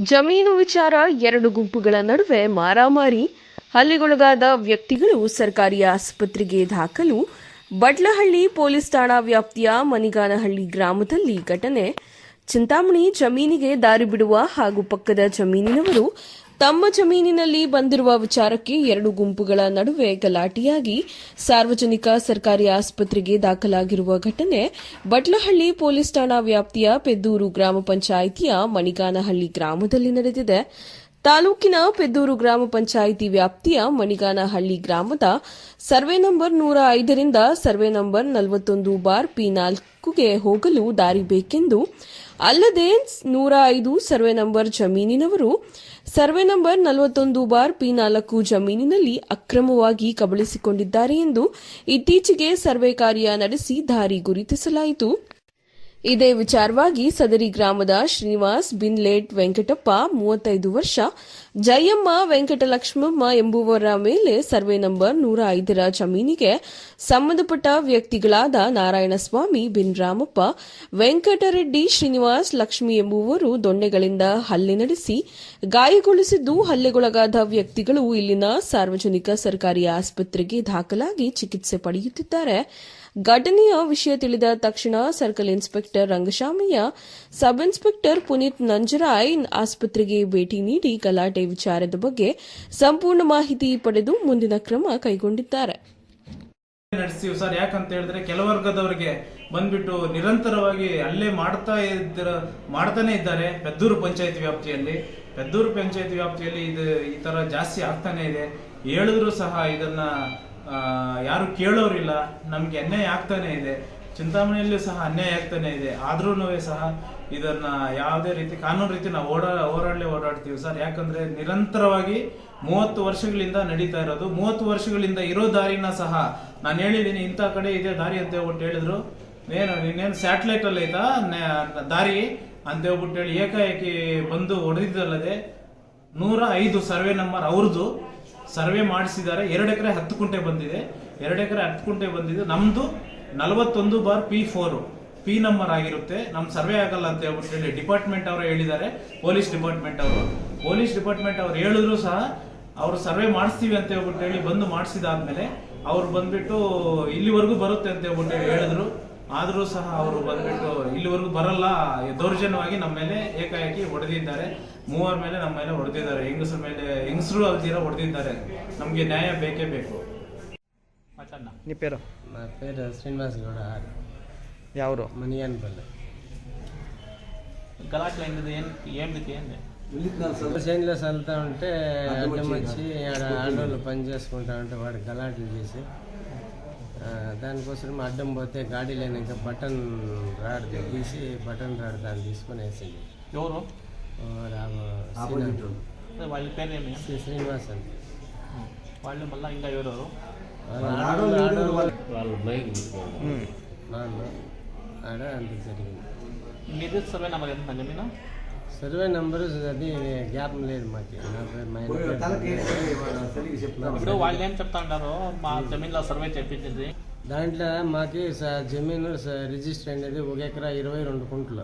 ಜಮೀನು ವಿಚಾರ ಎರಡು ಗುಂಪುಗಳ ನಡುವೆ ಮಾರಾಮಾರಿ. ಹಲ್ಲಿಗೊಳಗಾದ ವ್ಯಕ್ತಿಗಳು ಸರ್ಕಾರಿ ಆಸ್ಪತ್ರೆಗೆ ದಾಖಲು. ಬಡ್ಲಹಳ್ಳಿ ಪೊಲೀಸ್ ಠಾಣಾ ವ್ಯಾಪ್ತಿಯ ಮನಿಗಾನಹಳ್ಳಿ ಗ್ರಾಮದಲ್ಲಿ ಘಟನೆ. ಚಿಂತಾಮಣಿ ಜಮೀನಿಗೆ ದಾರಿ ಬಿಡುವ ಹಾಗೂ ಪಕ್ಕದ ಜಮೀನಿನವರು ತಮ್ಮ ಜಮೀನಿನಲ್ಲಿ ಬಂದಿರುವ ವಿಚಾರಕ್ಕೆ ಎರಡು ಗುಂಪುಗಳ ನಡುವೆ ಗಲಾಟೆಯಾಗಿ ಸಾರ್ವಜನಿಕ ಸರ್ಕಾರಿ ಆಸ್ಪತ್ರೆಗೆ ದಾಖಲಾಗಿರುವ ಘಟನೆ ಬಟ್ಲಹಳ್ಳಿ ಪೊಲೀಸ್ ಠಾಣಾ ವ್ಯಾಪ್ತಿಯ ಪೆದ್ದೂರು ಗ್ರಾಮ ಪಂಚಾಯಿತಿಯ ಮಣಿಗಾನಹಳ್ಳಿ ಗ್ರಾಮದಲ್ಲಿ ನಡೆದಿದೆ. ತಾಲೂಕಿನ ಪೆದ್ದೂರು ಗ್ರಾಮ ಪಂಚಾಯಿತಿ ವ್ಯಾಪ್ತಿಯ ಮಣಿಗಾನಹಳ್ಳಿ ಗ್ರಾಮದ ಸರ್ವೆ ನಂಬರ್ ನೂರ ಐದರಿಂದ ಸರ್ವೆ ನಂಬರ್ ನಲವತ್ತೊಂದು ಬಾರ್ ಪಿ ನಾಲ್ಕುಗೆ ಹೋಗಲು ದಾರಿ ಬೇಕೆಂದು ಅಲ್ಲದೆ ನೂರ ಐದು ಸರ್ವೆ ನಂಬರ್ ಜಮೀನಿನವರು ಸರ್ವೆ ನಂಬರ್ ನಲವತ್ತೊಂದು ಬಾರ್ ಪಿ ನಾಲ್ಕು ಜಮೀನಿನಲ್ಲಿ ಅಕ್ರಮವಾಗಿ ಕಬಳಿಸಿಕೊಂಡಿದ್ದಾರೆ ಎಂದು ಇತ್ತೀಚೆಗೆ ಸರ್ವೆ ಕಾರ್ಯ ನಡೆಸಿ ದಾರಿ ಗುರುತಿಸಲಾಯಿತು. ಇದೇ ವಿಚಾರವಾಗಿ ಸದರಿ ಗ್ರಾಮದ ಶ್ರೀನಿವಾಸ್ ಬಿನ್ಲೇಟ್ ವೆಂಕಟಪ್ಪ, ಮೂವತ್ತೈದು ವರ್ಷ, ಜಯಮ್ಮ ವೆಂಕಟಲಕ್ಷ್ಮಮ್ಮ ಎಂಬುವರ ಮೇಲೆ ಸರ್ವೆ ನಂಬರ್ ನೂರ ಐದರ ಜಮೀನಿಗೆ ಸಂಬಂಧಪಟ್ಟ ವ್ಯಕ್ತಿಗಳಾದ ನಾರಾಯಣಸ್ವಾಮಿ ಬಿನ್ ರಾಮಪ್ಪ ವೆಂಕಟರೆಡ್ಡಿ ಶ್ರೀನಿವಾಸ್ ಲಕ್ಷ್ಮಿ ಎಂಬುವರು ದೊಣ್ಣೆಗಳಿಂದ ಹಲ್ಲೆ ನಡೆಸಿ ಗಾಯಗೊಳಿಸಿದ್ದು ಹಲ್ಲೆಗೊಳಗಾದ ವ್ಯಕ್ತಿಗಳು ಇಲ್ಲಿನ ಸಾರ್ವಜನಿಕ ಸರ್ಕಾರಿ ಆಸ್ಪತ್ರೆಗೆ ದಾಖಲಾಗಿ ಚಿಕಿತ್ಸೆ ಪಡೆಯುತ್ತಿದ್ದಾರೆ. ಘಟನೆಯ ವಿಷಯ ತಿಳಿದ ತಕ್ಷಣ circle inspector Rangashamaiah sub inspector Puneeth Nanjaray ಆಸ್ಪತ್ರೆಗೆ ಭೇಟಿ ನೀಡಿ ಗಲಾಟೆ ವಿಚಾರದ ಬಗ್ಗೆ ಸಂಪೂರ್ಣ ಮಾಹಿತಿ ಪಡೆದು ಮುಂದಿನ ಕ್ರಮ ಕೈಗೊಂಡಿದ್ದಾರೆ. ನಡೆಸ್ತೀವಿ ಸರ್, ಯಾಕಂತ ಹೇಳಿದ್ರೆ ಕೆಲವರ್ಗದವರಿಗೆ ಬಂದ್ಬಿಟ್ಟು ನಿರಂತರವಾಗಿ ಅಲ್ಲೇ ಮಾಡ್ತಾ ಇದ್ರ ಮಾಡ್ತಾನೆ ಇದ್ದಾರೆ. ಪೆದ್ದೂರು ಪಂಚಾಯತ್ ವ್ಯಾಪ್ತಿಯಲ್ಲಿ, ಪೆದ್ದೂರು ಪಂಚಾಯತ್ ವ್ಯಾಪ್ತಿಯಲ್ಲಿ ಇದು ಈ ತರ ಜಾಸ್ತಿ ಆಗ್ತಾನೆ ಇದೆ. ಹೇಳಿದ್ರು ಸಹ ಇದನ್ನ ಯಾರು ಕೇಳೋರಿಲ್ಲ, ನಮ್ಗೆ ಅನ್ಯಾಯ ಆಗ್ತಾನೆ ಇದೆ. ಚಿಂತಾಮಣಿಯಲ್ಲೂ ಸಹ ಅನ್ಯಾಯ ಆಗ್ತಾನೆ ಇದೆ. ಆದ್ರೂ ಸಹ ಇದನ್ನ ಯಾವುದೇ ರೀತಿ, ಕಾನೂನು ರೀತಿ ನಾವು ಓಡಾ, ಹೋರಾಡಲೇ ಓಡಾಡ್ತೀವಿ ಸರ್. ಯಾಕಂದ್ರೆ ನಿರಂತರವಾಗಿ ಮೂವತ್ತು ವರ್ಷಗಳಿಂದ ನಡೀತಾ ಇರೋದು. ಮೂವತ್ತು ವರ್ಷಗಳಿಂದ ಇರೋ ದಾರಿನ ಸಹ ನಾನು ಹೇಳಿದ್ದೀನಿ ಇಂಥ ಕಡೆ ಇದೆ ದಾರಿ ಅಂತ ಹೇಳ್ಬಿಟ್ಟು ಹೇಳಿದ್ರು. ಏನು, ಇನ್ನೇನು ಸ್ಯಾಟಲೈಟ್ ಅಲ್ಲಿ ಐತಾ ದಾರಿ ಅಂತ ಹೇಳ್ಬಿಟ್ಟು ಹೇಳಿ ಏಕಾಏಕಿ ಬಂದು ಹೊಡೆದಿದ್ದಲ್ಲದೆ ನೂರ ಐದು ಸರ್ವೆ ನಂಬರ್ ಅವ್ರದ್ದು. ಸರ್ವೆ ಮಾಡಿಸಿದ್ದಾರೆ. ಎರಡು ಎಕರೆ ಹತ್ತು ಕುಂಟೆ ಬಂದಿದೆ. ಎರಡು ಎಕರೆ ಹತ್ತು ಕುಂಟೆ ಬಂದಿದೆ. ನಮ್ಮದು ನಲವತ್ತೊಂದು bar P four. P number ಆಗಿರುತ್ತೆ. ನಮ್ಮ ಸರ್ವೆ ಆಗಲ್ಲ ಅಂತ ಹೇಳ್ಬಿಟ್ಟು ಹೇಳಿ ಡಿಪಾರ್ಟ್ಮೆಂಟ್ ಅವರು ಹೇಳಿದ್ದಾರೆ. ಪೊಲೀಸ್ ಡಿಪಾರ್ಟ್ಮೆಂಟ್ ಅವರು. ಪೊಲೀಸ್ ಡಿಪಾರ್ಟ್ಮೆಂಟ್ ಅವ್ರು ಹೇಳಿದ್ರು ಸಹ ಅವರು ಸರ್ವೆ ಮಾಡಿಸ್ತೀವಿ ಅಂತ ಹೇಳ್ಬಿಟ್ಟು ಹೇಳಿ ಬಂದು ಮಾಡಿಸಿದಾದ್ಮೇಲೆ ಅವ್ರು ಬಂದ್ಬಿಟ್ಟು ಇಲ್ಲಿವರೆಗೂ ಬರುತ್ತೆ ಅಂತ ಹೇಳ್ಬಿಟ್ಟು ಹೇಳಿದ್ರು. ಆದ್ರೂ ಸಹ ಅವರು ಬಂದ್ಬಿಟ್ಟು ಇಲ್ಲಿವರೆಗೂ ಬರಲ್ಲ ದೌರ್ಜನ್ಯವಾಗಿ ನಮ್ಮ ಮೇಲೆ ಏಕಾಏಕಿ ಹೊಡೆದಿದ್ದಾರೆ ಮೂವರ ಮೇಲೆ ನಮ್ಮ ಮೇಲೆ ಹೊಡೆದಿದ್ದಾರೆ ಹೆಂಗಸರ ಮೇಲೆ ಹೆಂಗಸರು ಅಲ್ದಿರ ಹೊಡೆದಿದ್ದಾರೆ ನಮ್ಗೆ ನ್ಯಾಯ ಬೇಕೇ ಬೇಕು నీ పేరు మా పేరు శ్రీనివాస్ గౌడ ಯಾವರು మణియాన్పల్లి గలాట్లు అయింది ఏం ఏంటికి ఏంది చేనులో చల్లుతా ఉంటే అడ్డం వచ్చి ఆడ ఆడవాళ్ళు పని చేసుకుంటా ఉంటే వాడు గలాట్లు చేసి ఆ, దానికోసం అడ్డం పోతే గాడి లేనాక బటన్ రాడ్ తీసి బటన్ రాడ్ దాన్ని తీసుకొని వేసింది. ఎవరు? వాళ్ళ. పేరు ఏమి? శ్రీ శ్రీనివాస్ అని వాళ్ళు మళ్ళీ ఇంకా ఎవరెవరు వాళ్ళు ఆడ అంత జరిగింది. మీది సర్వే నెంబర్ ఎంత సర్వే నెంబరు అది జ్ఞాపం లేదు మాకు. నా పేరు మా ఆయన పేరు. ఇప్పుడు వాళ్ళు ఏం చెప్తా ఉంటారు మా జమీన్లో సర్వే చేపించింది. దాంట్లో మాకి స- జమీను స- రిజిస్టర్ అనేది ఒక ఎకరా ఇరవై రెండు కుంటలు.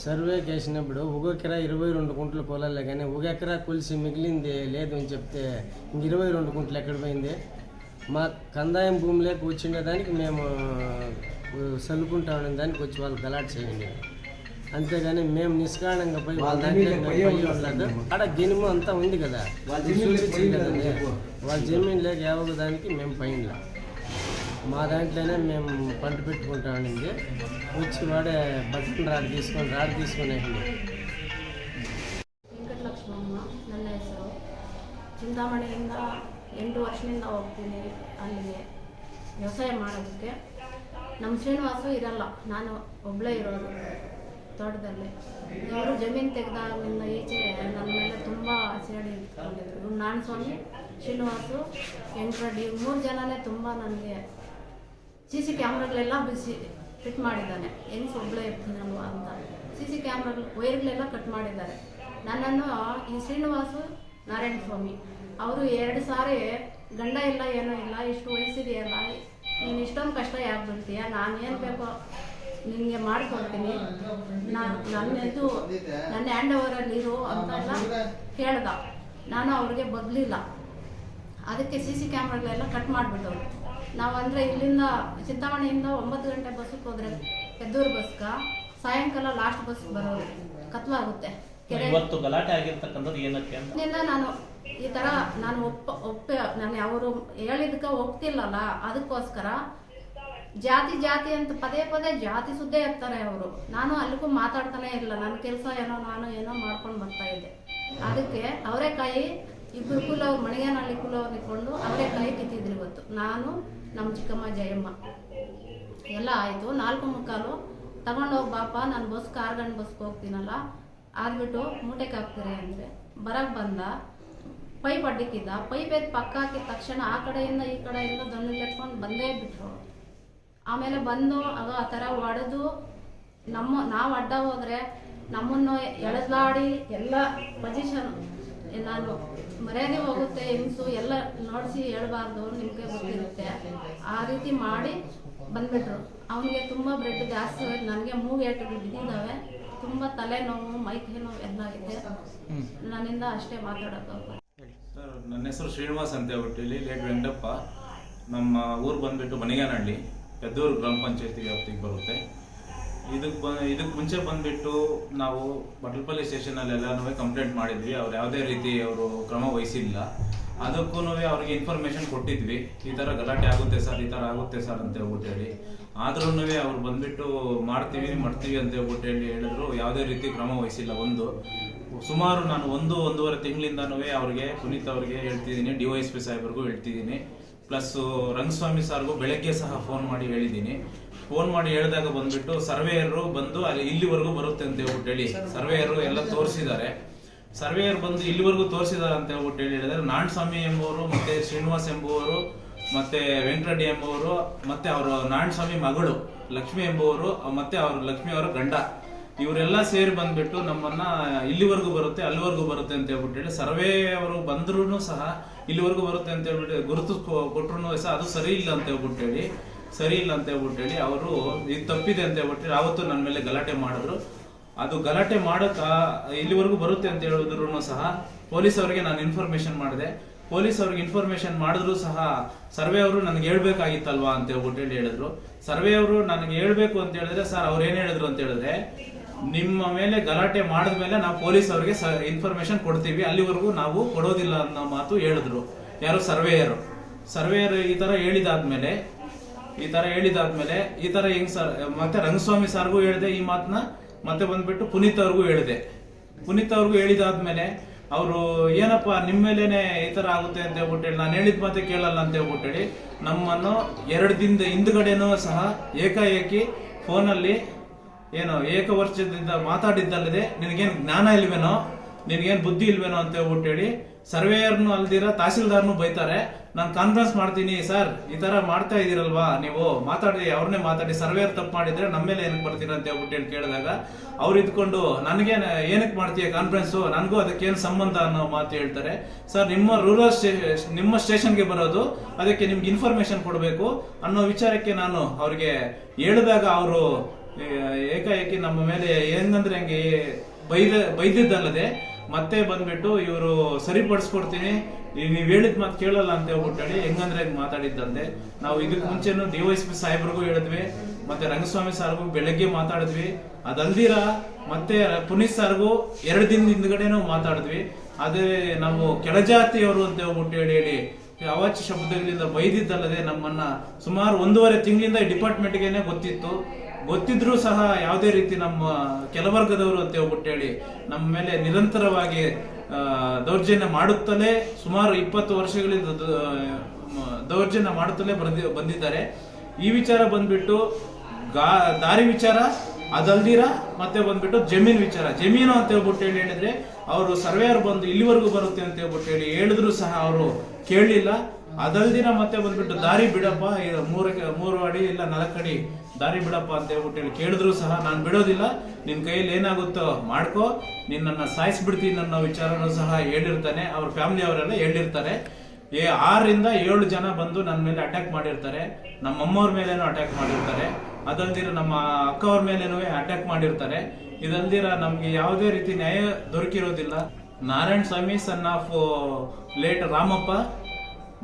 సర్వేకి వేసినప్పుడు ఒక ఎకరా ఇరవై రెండు కుంటలు కొలాలి కానీ ఒక ఎకరా కొలిసి మిగిలింది లేదు అని చెప్తే ఇంక ఇరవై రెండు కుంటలు ఎక్కడ పోయింది? మా కందాయం భూమిలోకి వచ్చిన దానికి మేము ఉండే దానికి వచ్చి వాళ్ళు గలాట్ చేయండి. అంతేగాని మేము నిష్కారణంగా పోయి వాళ్ళ దాంట్లో పోయి ఉండదు ఆడ గినుము అంతా ఉంది కదా చూపించింది కదండి వాళ్ళ జమీన్లోకి యావక దానికి మేము పైన మా దాంట్లోనే మేము పంట పెట్టుకుంటా ఉండింది వచ్చి వాడే బట్టన్ రాడ్ తీసుకొని రాడ్ తీసుకొని వేసింది ವೆಂಕಟಲಕ್ಷ್ಮಮ್ಮ ನನ್ನ ಹೆಸರು ಚಿಂತಾಮಣಿಯಿಂದ ಎಂಟು ವರ್ಷದಿಂದ ಹೋಗ್ತೀನಿ ಅಲ್ಲಿಗೆ ವ್ಯವಸಾಯ ಮಾಡೋದಕ್ಕೆ ನಮ್ಮ ಶ್ರೀನಿವಾಸು ಇರಲ್ಲ ನಾನು ಒಬ್ಬಳೇ ಇರೋದು ತೋಟದಲ್ಲಿ. ಅವರು ಜಮೀನು ತೆಗೆದಾಗಿಂದ ಈಚೆ ನನ್ನ ಮೇಲೆ ತುಂಬ ಸೇಡಿ ಇಟ್ಕೊಂಡಿದ್ರು. ನಾನು ಸ್ವಾಮಿ ಶ್ರೀನಿವಾಸು ಎಂಟ್ರಡ್ಡಿ ಮೂರು ಜನನೇ ತುಂಬ ನನಗೆ ಸಿ ಸಿ ಕ್ಯಾಮ್ರಾಗಳೆಲ್ಲ ಬಿಸಿ ಫಿಟ್ ಮಾಡಿದ್ದಾನೆ. ಹೆಂಗ್ಸ್ ಒಬ್ಬಳೇ ಇರ್ತೀನಲ್ವ ಅಂತ. ಸಿ ಸಿ ಕ್ಯಾಮ್ರಾಗಳು, ವೈರ್ಗಳೆಲ್ಲ ಕಟ್ ಮಾಡಿದ್ದಾರೆ. ನನ್ನನ್ನು ಈ ಶ್ರೀನಿವಾಸು ನಾರಾಯಣ ಸ್ವಾಮಿ ಅವರು ಎರಡು ಸಾರಿ ಗಂಡ ಇಲ್ಲ, ಏನೂ ಇಲ್ಲ, ಇಷ್ಟು ವಯಸ್ಸಿದೆಯಲ್ಲ, ನೀನು ಇಷ್ಟೊಂದು ಕಷ್ಟ ಯಾಕೆ ಬಿಡ್ತೀಯ ನಾನು ಏನು ಬೇಕೋ ನಿನಗೆ ಮಾಡಿಕೊಡ್ತೀನಿ. ನಾನು ನನ್ನದು ನನ್ನ ಹ್ಯಾಂಡ್ ಓವರಲ್ಲಿ ಇರು ಅಂತೆಲ್ಲ ಹೇಳ್ದ. ನಾನು ಅವ್ರಿಗೆ ಬದಲಿಲ್ಲ. ಅದಕ್ಕೆ ಸಿ ಸಿ ಕ್ಯಾಮ್ರಾಗಳೆಲ್ಲ ಕಟ್ ಮಾಡಿಬಿಟ್ಟವ್ರು. ನಾವು ಅಂದರೆ ಇಲ್ಲಿಂದ ಚಿಂತಾಮಣಿಯಿಂದ ಒಂಬತ್ತು ಗಂಟೆ ಬಸ್ಸಿಗೆ ಹೋದ್ರೆ ಪೆದ್ದೂರು ಬಸ್ಗ ಸಾಯಂಕಾಲ ಲಾಸ್ಟ್ ಬಸ್ ಬರೋದು ಕತ್ಲಾಗುತ್ತೆ. ಆಗುತ್ತೆ ಇವತ್ತು ಗಲಾಟೆ ಆಗಿರ್ತಕ್ಕಂಥದ್ದು ಏನಕ್ಕೆ ನಿನ್ನ ನಾನು ಈ ಥರ ನಾನು ಒಪ್ಪ ಒಪ್ಪ ನಾನು ಅವರು ಹೇಳಿದ್ಕ ಒಪ್ತಿಲ್ಲಲ್ಲ ಅದಕ್ಕೋಸ್ಕರ ಜಾತಿ ಜಾತಿ ಅಂತ ಪದೇ ಪದೇ ಜಾತಿ ಸುದ್ದೇ ಇರ್ತಾರೆ ಅವರು. ನಾನು ಅಲ್ಲಿಗೂ ಮಾತಾಡ್ತಾನೆ ಇಲ್ಲ. ನನ್ನ ಕೆಲಸ ಏನೋ ನಾನು ಏನೋ ಮಾಡ್ಕೊಂಡು ಬರ್ತಾ ಇದ್ದೆ. ಅದಕ್ಕೆ ಅವರೆಕಾಯಿ ಇಬ್ಬರು ಕುಲವ್ರು ಮಣಿಗೇನಹಳ್ಳಿ ಇಟ್ಟುಕೊಂಡು ಅವರೇ ಕೈ ಕಿತ್ತಿದ್ರು ಇವತ್ತು. ನಾನು, ನಮ್ಮ ಚಿಕ್ಕಮ್ಮ, ಜಯಮ್ಮ. ಎಲ್ಲ ಆಯಿತು. ನಾಲ್ಕು ಮುಕ್ಕಾಲು ತಗೊಂಡೋಗಿ ಬಾಪ, ನಾನು ಬಸ್ ಆರು ಗಂಟೆ ಬಸ್ಗೆ ಹೋಗ್ತೀನಲ್ಲ ಆದ್ಬಿಟ್ಟು ಮೂಟೆಗೆ ಹಾಕ್ತೀರಿ ಅಂದರೆ ಬರಕ್ಕೆ ಬಂದ. ಪೈಪ್ ಅಡ್ಡಿಕ್ಕಿದ್ದ ಪೈಪ್ ಎದ್ದು ಪಕ್ಕ ಹಾಕಿದ ತಕ್ಷಣ ಆ ಕಡೆಯಿಂದ ಈ ಕಡೆಯಿಂದ ದೊಣ್ಣೆ ಎತ್ಕೊಂಡು ಬಂದೇ ಬಿಟ್ರು. ಆಮೇಲೆ ಬಂದು ಆಗ ಆ ಥರ ಹೊಡೆದು ನಮ್ಮ ನಾವು ಅಡ್ಡ ಹೋದ್ರೆ ನಮ್ಮನ್ನು ಎಳೆದಾಡಿ ಎಲ್ಲ ಪೊಸಿಷನ್ ನಾನು ಮರ್ಯಾದೆ ಹೋಗುತ್ತೆ ಹಿಂಸು ಎಲ್ಲ ನೋಡಿಸಿ ಹೇಳ್ಬಾರ್ದು ನಿಮಗೆ ಗೊತ್ತಿರುತ್ತೆ. ಆ ರೀತಿ ಮಾಡಿ ಬಂದ್ಬಿಟ್ರು. ಅವನಿಗೆ ತುಂಬ ಬ್ರೆಡ್ ಜಾಸ್ತಿ ಹೋಯ್ತು. ನನಗೆ ಮೂಗು ಎಟ್ಟು ಬಿದ್ದಿದ್ದಾವೆ. ತುಂಬ ತಲೆನೋವು ಮೈಕೈ ನೋವು ಎಲ್ಲ ಇದೆ. ನನ್ನಿಂದ ಅಷ್ಟೇ ಮಾತಾಡೋದು ಸರ್ ನನ್ನ ಹೆಸರು ಶ್ರೀನಿವಾಸ್ ಅಂತ ಹೇಳ್ಬಿಟ್ಟು ಇಲ್ಲಿ ಲೇಟ್ ವೆಂಕಟಪ್ಪ. ನಮ್ಮ ಊರು ಬಂದ್ಬಿಟ್ಟು ಮನಿಗಾನಹಳ್ಳಿ ಪೆದ್ದೂರು ಗ್ರಾಮ ಪಂಚಾಯತಿ ವ್ಯಾಪ್ತಿಗೆ ಬರುತ್ತೆ. ಇದಕ್ಕೆ ಬ ಇದಕ್ಕೆ ಮುಂಚೆ ಬಂದುಬಿಟ್ಟು ನಾವು ಬಟ್ಲಪಲ್ಲಿ ಸ್ಟೇಷನಲ್ಲಿ ಎಲ್ಲರೂ ಕಂಪ್ಲೇಂಟ್ ಮಾಡಿದ್ವಿ. ಅವ್ರು ಯಾವುದೇ ರೀತಿ ಅವರು ಕ್ರಮ ವಹಿಸಿಲ್ಲ. ಅದಕ್ಕೂ ಅವ್ರಿಗೆ ಇನ್ಫಾರ್ಮೇಷನ್ ಕೊಟ್ಟಿದ್ವಿ. ಈ ಥರ ಗಲಾಟೆ ಆಗುತ್ತೆ ಸರ್, ಈ ಥರ ಆಗುತ್ತೆ ಸರ್ ಅಂತ ಹೇಳ್ಬಿಟ್ಟು ಹೇಳಿ. ಆದ್ರೂ ಅವ್ರು ಬಂದ್ಬಿಟ್ಟು ಮಾಡ್ತೀವಿ ಮಾಡ್ತೀವಿ ಅಂತ ಹೇಳ್ಬಿಟ್ಟು ಹೇಳಿ ಹೇಳಿದ್ರು. ಯಾವುದೇ ರೀತಿ ಕ್ರಮ ವಹಿಸಿಲ್ಲ ಒಂದು. ಸುಮಾರು ನಾನು ಒಂದು, ಒಂದೂವರೆ ತಿಂಗಳಿಂದನೂ ಅವ್ರಿಗೆ, ಪುನೀತ್ ಅವ್ರಿಗೆ ಹೇಳ್ತಿದ್ದೀನಿ, ಡಿ ವೈ ಎಸ್ ಪಿ ಸಾಹೇಬ್ರಿಗೂ ಹೇಳ್ತಿದ್ದೀನಿ. ಪ್ಲಸ್ ರಂಗಸ್ವಾಮಿ ಸಾರ್ಗೂ ಬೆಳಗ್ಗೆ ಸಹ ಫೋನ್ ಮಾಡಿ ಹೇಳಿದ್ದೀನಿ. ಫೋನ್ ಮಾಡಿ ಹೇಳಿದಾಗ ಬಂದ್ಬಿಟ್ಟು ಸರ್ವೇಯರು ಬಂದು ಅಲ್ಲಿ ಇಲ್ಲಿವರೆಗೂ ಬರುತ್ತೆ ಅಂತ ಹೇಳ್ಬಿಟ್ಟು ಹೇಳಿ. ಸರ್ವೇಯರು ಎಲ್ಲ ತೋರಿಸಿದ್ದಾರೆ. ಸರ್ವೇಯರ್ ಬಂದು ಇಲ್ಲಿವರೆಗೂ ತೋರಿಸಿದ್ದಾರೆ ಅಂತ ಹೇಳ್ಬಿಟ್ಟು ಹೇಳಿ ಹೇಳಿದ್ರೆ ನಾರಾಯಣಸ್ವಾಮಿ ಎಂಬುವರು ಮತ್ತೆ ಶ್ರೀನಿವಾಸ್ ಎಂಬುವರು ಮತ್ತೆ ವೆಂಕಟರೆಡ್ಡಿ ಎಂಬುವರು ಮತ್ತೆ ಅವರು ನಾಣಸ್ವಾಮಿ ಮಗಳು ಲಕ್ಷ್ಮಿ ಎಂಬುವರು ಮತ್ತೆ ಅವರು ಲಕ್ಷ್ಮಿ ಅವರ ಗಂಡ. ಇವರೆಲ್ಲ ಸೇರಿ ಬಂದ್ಬಿಟ್ಟು ನಮ್ಮನ್ನ ಇಲ್ಲಿವರೆಗೂ ಬರುತ್ತೆ, ಅಲ್ಲಿವರೆಗೂ ಬರುತ್ತೆ ಅಂತ ಹೇಳ್ಬಿಟ್ಟು ಹೇಳಿ, ಸರ್ವೇ ಅವರು ಬಂದ್ರೂ ಸಹ ಇಲ್ಲಿವರೆಗೂ ಬರುತ್ತೆ ಅಂತ ಹೇಳ್ಬಿಟ್ಟು ಗುರುತು ಕೊಟ್ಟರು ಸಹ ಅದು ಸರಿ ಇಲ್ಲ ಅಂತ ಹೇಳ್ಬಿಟ್ಟು ಹೇಳಿ, ಸರಿ ಇಲ್ಲ ಅಂತ ಹೇಳ್ಬಿಟ್ಟು ಹೇಳಿ ಅವರು ಇದು ತಪ್ಪಿದೆ ಅಂತ ಹೇಳ್ಬಿಟ್ಟು ಹೇಳಿ ಅವತ್ತು ನನ್ನ ಮೇಲೆ ಗಲಾಟೆ ಮಾಡಿದ್ರು. ಅದು ಗಲಾಟೆ ಮಾಡಕ ಇಲ್ಲಿವರೆಗೂ ಬರುತ್ತೆ ಅಂತ ಹೇಳಿದ್ರು ಸಹ ಪೊಲೀಸ್ ಅವರಿಗೆ ನಾನು ಇನ್ಫಾರ್ಮೇಶನ್ ಮಾಡಿದೆ. ಪೊಲೀಸ್ ಅವ್ರಿಗೆ ಇನ್ಫಾರ್ಮೇಶನ್ ಮಾಡಿದ್ರು ಸಹ ಸರ್ವೆ ಅವರು ನನಗೆ ಹೇಳ್ಬೇಕಾಗಿತ್ತಲ್ವಾ ಅಂತ ಹೇಳ್ಬಿಟ್ಟು ಹೇಳಿ ಹೇಳಿದ್ರು. ಸರ್ವೆ ಅವರು ನನಗೆ ಹೇಳ್ಬೇಕು ಅಂತ ಹೇಳಿದ್ರೆ, ಸರ್, ಅವ್ರು ಏನ್ ಹೇಳಿದ್ರು? ಅಂತ ಹೇಳಿದ್ರೆ ನಿಮ್ಮ ಮೇಲೆ ಗಲಾಟೆ ಮಾಡಿದ್ಮೇಲೆ ನಾವು ಪೊಲೀಸ್ ಅವರಿಗೆ ಇನ್ಫಾರ್ಮೇಶನ್ ಕೊಡ್ತೀವಿ. ಅಲ್ಲಿವರೆಗೂ ನಾವು ಕೊಡೋದಿಲ್ಲ ಅನ್ನೋ ಮಾತು ಹೇಳಿದ್ರು. ಯಾರು? ಸರ್ವೇಯರು. ಸರ್ವೇಯರ್ ಈ ತರ ಹೇಳಿದಾದ್ಮೇಲೆ, ಈ ತರ ಹೇಳಿದಾದ್ಮೇಲೆ, ಈ ತರ ಹೆಂಗ್ ಸರ್, ಮತ್ತೆ ರಂಗಸ್ವಾಮಿ ಸಾರ್ಗೂ ಹೇಳಿದೆ ಈ ಮಾತನ್ನ ಮತ್ತೆ ಬಂದ್ಬಿಟ್ಟು ಪುನೀತ್ ಅವ್ರಿಗೂ ಹೇಳಿದೆ. ಪುನೀತ್ ಅವ್ರಿಗೂ ಹೇಳಿದಾದ್ಮೇಲೆ ಅವರು, ಏನಪ್ಪ, ನಿಮ್ಮ ಮೇಲೇನೆ ಈ ತರ ಆಗುತ್ತೆ? ಅಂತ ಹೇಳ್ಬಿಟ್ಟು ಹೇಳಿ ನಾನು ಹೇಳಿದ ಮಾತೆ ಕೇಳಲ್ಲ ಅಂತ ಹೇಳ್ಬಿಟ್ಟು ಹೇಳಿ ನಮ್ಮನ್ನು ಎರಡು ದಿನದ ಹಿಂದ್ಗಡೆನೂ ಸಹ ಏಕಾಏಕಿ ಫೋನಲ್ಲಿ ಏನು ಏಕವರ್ಷದಿಂದ ಮಾತಾಡಿದ್ದಲ್ಲದೆ ನಿನಗೇನು ಜ್ಞಾನ ಇಲ್ವೇನೋ, ನಿನಗೇನು ಬುದ್ಧಿ ಇಲ್ವೇನೋ ಅಂತ ಹೇಳ್ಬಿಟ್ಟು ಹೇಳಿ ಸರ್ವೇಯರ್ನು ಅಲ್ದಿರ ತಹಸೀಲ್ದಾರ್ನು ಬೈತಾರೆ. ನಾನು ಕಾನ್ಫರೆನ್ಸ್ ಮಾಡ್ತೀನಿ ಸರ್, ಈ ತರ ಮಾಡ್ತಾ ಇದ್ದೀರಲ್ವಾ ನೀವು? ಮಾತಾಡಿ, ಅವ್ರನ್ನೇ ಮಾತಾಡಿ, ಸರ್ವೇಯರ್ ತಪ್ಪು ಮಾಡಿದ್ರೆ ನಮ್ಮ ಮೇಲೆ ಏನಕ್ಕೆ ಬರ್ತೀರ ಅಂತ ಹೇಳ್ಬಿಟ್ಟು ಹೇಳಿ ಕೇಳಿದಾಗ ಅವ್ರು ಇದ್ಕೊಂಡು ನನಗೆ ಏನಕ್ಕೆ ಮಾಡ್ತೀಯ ಕಾನ್ಫರೆನ್ಸು ನನಗೂ ಅದಕ್ಕೇನು ಸಂಬಂಧ ಅನ್ನೋ ಮಾತು ಹೇಳ್ತಾರೆ. ಸರ್, ನಿಮ್ಮ ರೂರಲ್ ನಿಮ್ಮ ಸ್ಟೇಷನ್ಗೆ ಬರೋದು, ಅದಕ್ಕೆ ನಿಮ್ಗೆ ಇನ್ಫಾರ್ಮೇಶನ್ ಕೊಡಬೇಕು ಅನ್ನೋ ವಿಚಾರಕ್ಕೆ ನಾನು ಅವ್ರಿಗೆ ಹೇಳಿದಾಗ ಅವರು ಏಕಾಏಕಿ ನಮ್ಮ ಮೇಲೆ ಹೆಂಗಂದ್ರೆ ಹಂಗೆ ಬೈದ, ಬೈದಿದ್ದಲ್ಲದೆ ಮತ್ತೆ ಬಂದ್ಬಿಟ್ಟು ಇವರು ಸರಿಪಡಿಸ್ಕೊಡ್ತೀನಿ. ನೀವು ಹೇಳಿದ ಮಾತು ಕೇಳಲ್ಲ ಅಂತ ಹೇಳ್ಬಿಟ್ಟು ಹೇಳಿ ಹೆಂಗಂದ್ರೆ ಹೆಂಗ್ ಮಾತಾಡಿದ್ದಂತೆ. ನಾವು ಇದಕ್ಕೆ ಮುಂಚೆನು ಡಿ ವೈ ಎಸ್ ಪಿ ಸಾಹೇಬ್ರಿಗೂ ಹೇಳಿದ್ವಿ, ಮತ್ತೆ ರಂಗಸ್ವಾಮಿ ಸಾರ್ಗೂ ಬೆಳಗ್ಗೆ ಮಾತಾಡಿದ್ವಿ. ಅದಲ್ದಿರ ಮತ್ತೆ ಪುನೀತ್ ಸಾರ್ಗೂ ಎರಡು ದಿನ ಹಿಂದ್ಗಡೆನೂ ಮಾತಾಡಿದ್ವಿ. ಅದೇ ನಾವು ಕೆಳಜಾತಿಯವರು ಅಂತ ಹೇಳ್ಬಿಟ್ಟು ಹೇಳಿ ಹೇಳಿ ಅವಾಚ್ಯ ಶಬ್ದಗಳಿಂದ ಬೈದಿದ್ದಲ್ಲದೆ ನಮ್ಮನ್ನ ಸುಮಾರು ಒಂದೂವರೆ ತಿಂಗಳಿಂದ ಈ ಡಿಪಾರ್ಟ್ಮೆಂಟ್ಗೆನೆ ಗೊತ್ತಿತ್ತು. ಗೊತ್ತಿದ್ರೂ ಸಹ ಯಾವುದೇ ರೀತಿ ನಮ್ಮ ಕೆಲವರ್ಗದವರು ಅಂತ ಹೇಳ್ಬಿಟ್ಟು ಹೇಳಿ ನಮ್ಮ ಮೇಲೆ ನಿರಂತರವಾಗಿ ದೌರ್ಜನ್ಯ ಮಾಡುತ್ತಲೇ ಸುಮಾರು ಇಪ್ಪತ್ತು ವರ್ಷಗಳಿಂದ ದೌರ್ಜನ್ಯ ಮಾಡುತ್ತಲೇ ಬಂದಿ ಬಂದಿದ್ದಾರೆ. ಈ ವಿಚಾರ ಬಂದ್ಬಿಟ್ಟು ಗಾ, ದಾರಿ ವಿಚಾರ ಅದಲ್ದಿರ ಮತ್ತೆ ಬಂದ್ಬಿಟ್ಟು ಜಮೀನು ವಿಚಾರ. ಜಮೀನು ಅಂತ ಹೇಳ್ಬಿಟ್ಟು ಹೇಳಿ ಹೇಳಿದ್ರೆ ಅವರು ಸರ್ವೇಯರ್ ಬಂದು ಇಲ್ಲಿವರೆಗೂ ಬರುತ್ತೆ ಅಂತ ಹೇಳ್ಬಿಟ್ಟು ಹೇಳಿ ಹೇಳಿದ್ರು ಸಹ ಅವರು ಕೇಳಲಿಲ್ಲ. ಅದಲ್ದಿರ ಮತ್ತೆ ಬಂದ್ಬಿಟ್ಟು ದಾರಿ ಬಿಡಪ್ಪ ಮೂರಕ್ಕೆ ಮೂರು ಅಡಿ ಇಲ್ಲ ನಾಲ್ಕು ಅಡಿ ದಾರಿ ಬಿಡಪ್ಪ ಅಂತ ಹೇಳ್ಬಿಟ್ಟು ಹೇಳಿ ಕೇಳಿದ್ರು ಸಹ ನಾನು ಬಿಡೋದಿಲ್ಲ. ನಿನ್ನ ಕೈಯಲ್ಲಿ ಏನಾಗುತ್ತೋ ಮಾಡ್ಕೋ. ನಿನ್ನನ್ನು ಸಾಯಿಸ್ಬಿಡ್ತೀನಿ ಅನ್ನೋ ವಿಚಾರನೂ ಸಹ ಹೇಳಿರ್ತಾನೆ. ಅವ್ರ ಫ್ಯಾಮಿಲಿ ಅವರೆಲ್ಲ ಹೇಳಿರ್ತಾರೆ. ಏ, ಆರರಿಂದ ಏಳು ಜನ ಬಂದು ನನ್ನ ಮೇಲೆ ಅಟ್ಯಾಕ್ ಮಾಡಿರ್ತಾರೆ. ನಮ್ಮ ಅಮ್ಮವ್ರ ಮೇಲೇನೂ ಅಟ್ಯಾಕ್ ಮಾಡಿರ್ತಾರೆ. ಅದಲ್ದಿರ ನಮ್ಮ ಅಕ್ಕವ್ರ ಮೇಲೇನೂ ಅಟ್ಯಾಕ್ ಮಾಡಿರ್ತಾರೆ. ಇದಲ್ದಿರ ನಮ್ಗೆ ಯಾವುದೇ ರೀತಿ ನ್ಯಾಯ ದೊರಕಿರೋದಿಲ್ಲ. Narayana Swamy son of late Ramappa,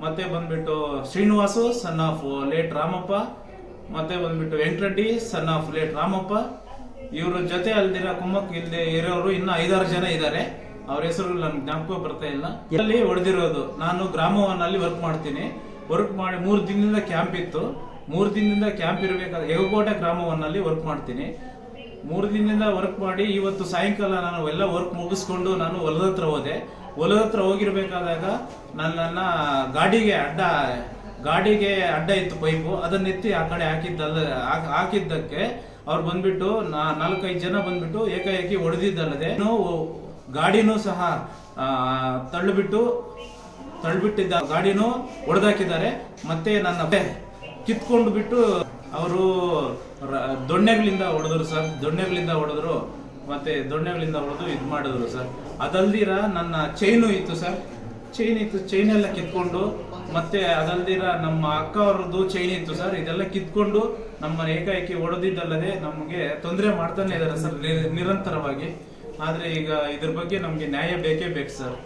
ಮತ್ತೆ ಬಂದ್ಬಿಟ್ಟು Srinivasu son of late Ramappa, ಮತ್ತೆ ಬಂದ್ಬಿಟ್ಟು Venkatareddy son of late Ramappa. ಇವ್ರ ಜೊತೆ ಅಲ್ದಿರ ಕುಮ್ಮಕ್ ಇಲ್ಲದೆ ಇರೋರು ಇನ್ನ ಐದಾರು ಜನ ಇದ್ದಾರೆ. ಅವ್ರ ಹೆಸರು ನನ್ ಜ್ಞಾಪಕ ಬರ್ತಾ ಇಲ್ಲ. ಇಲ್ಲಿ ಹೊಡೆದಿರೋದು. ನಾನು ಗ್ರಾಮವನ್ನಲ್ಲಿ ವರ್ಕ್ ಮಾಡ್ತೀನಿ. ವರ್ಕ್ ಮಾಡಿ ಮೂರು ದಿನದಿಂದ ಕ್ಯಾಂಪ್ ಇತ್ತು. ಮೂರ್ ದಿನದಿಂದ ಕ್ಯಾಂಪ್ ಇರಬೇಕಾದ್ರೆ ಹೆಗಕೋಟೆ ಗ್ರಾಮವನ್ನಲ್ಲಿ ವರ್ಕ್ ಮಾಡ್ತೀನಿ. ಮೂರು ದಿನದಿಂದ ವರ್ಕ್ ಮಾಡಿ ಇವತ್ತು ಸಾಯಂಕಾಲ ನಾನು ಎಲ್ಲ ವರ್ಕ್ ಮುಗಿಸ್ಕೊಂಡು ನಾನು ಹೊಲದ ಹತ್ರ ಹೋದೆ. ಹೊಲದ ಹತ್ರ ಹೋಗಿರ್ಬೇಕಾದಾಗ ನನ್ನನ್ನ ಗಾಡಿಗೆ ಅಡ್ಡ ಗಾಡಿಗೆ ಅಡ್ಡ ಇತ್ತು ಪೈಪು. ಅದನ್ನೆತ್ತಿ ಆ ಕಡೆ ಹಾಕಿದ್ದಲ್ಲ ಹಾಕ್- ಹಾಕಿದ್ದಕ್ಕೆ ಅವ್ರು ಬಂದ್ಬಿಟ್ಟು ನಾಲ್ಕೈದು ಜನ ಬಂದ್ಬಿಟ್ಟು ಏಕಾಏಕಿ ಹೊಡೆದಿದ್ದಲ್ಲದೆ ಗಾಡಿನೂ ಸಹ ತಳ್ಳಿಬಿಟ್ಟು ತಳ್ಳಿಬಿಟ್ಟಿದ್ದ ಗಾಡಿನೂ ಹೊಡೆದಾಕಿದ್ದಾರೆ ಮತ್ತೆ ನನ್ನ ಕಿತ್ಕೊಂಡು ಬಿಟ್ಟು ಅವರು ದೊಣ್ಣೆಗಳಿಂದ ಹೊಡೆದ್ರು ಸರ್. ದೊಣ್ಣೆಗಳಿಂದ ಹೊಡೆದ್ರು. ಮತ್ತೆ ದೊಣ್ಣೆಗಳಿಂದ ಹೊಡೆದು ಇದು ಮಾಡಿದ್ರು ಸರ್. ಅದಲ್ದಿರ ನನ್ನ ಚೈನು ಇತ್ತು ಸರ್. ಚೈನ್ ಇತ್ತು. ಚೈನ್ ಎಲ್ಲ ಕಿತ್ಕೊಂಡು, ಮತ್ತೆ ಅದಲ್ದಿರ ನಮ್ಮ ಅಕ್ಕ ಅವ್ರದ್ದು ಚೈನ್ ಇತ್ತು ಸರ್. ಇದೆಲ್ಲ ಕಿತ್ಕೊಂಡು ನಮ್ಮ ಏಕಾಏಕಿ ಹೊಡೆದಿದ್ದಲ್ಲದೆ ನಮಗೆ ತೊಂದರೆ ಮಾಡ್ತಾನೆ ಇದ್ದಾರೆ ಸರ್. ನಿರಂತರವಾಗಿ. ಆದರೆ ಈಗ ಇದ್ರ ಬಗ್ಗೆ ನಮಗೆ ನ್ಯಾಯ ಬೇಕೇ ಬೇಕು ಸರ್.